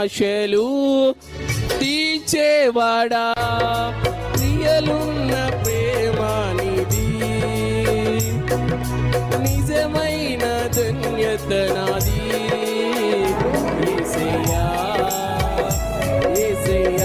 ఆశలు తీచేవాడా ప్రియలున్న ప్రేమానిది నిజమైన ధన్యతనాది నాది. ఏసయ్యా.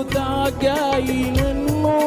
తాగాయి నన్ను.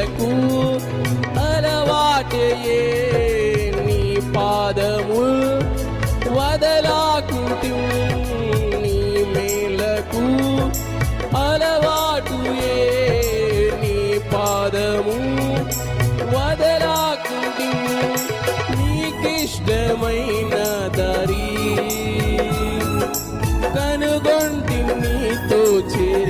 మనకు అలవాటయే నీ పాదము. వదలాకుటి నీ మేలకు అలవాటుయే నీ పాదము. వదలాకుటి నీకిష్టమైన దారి. కనుగొంటి నీతో చేరి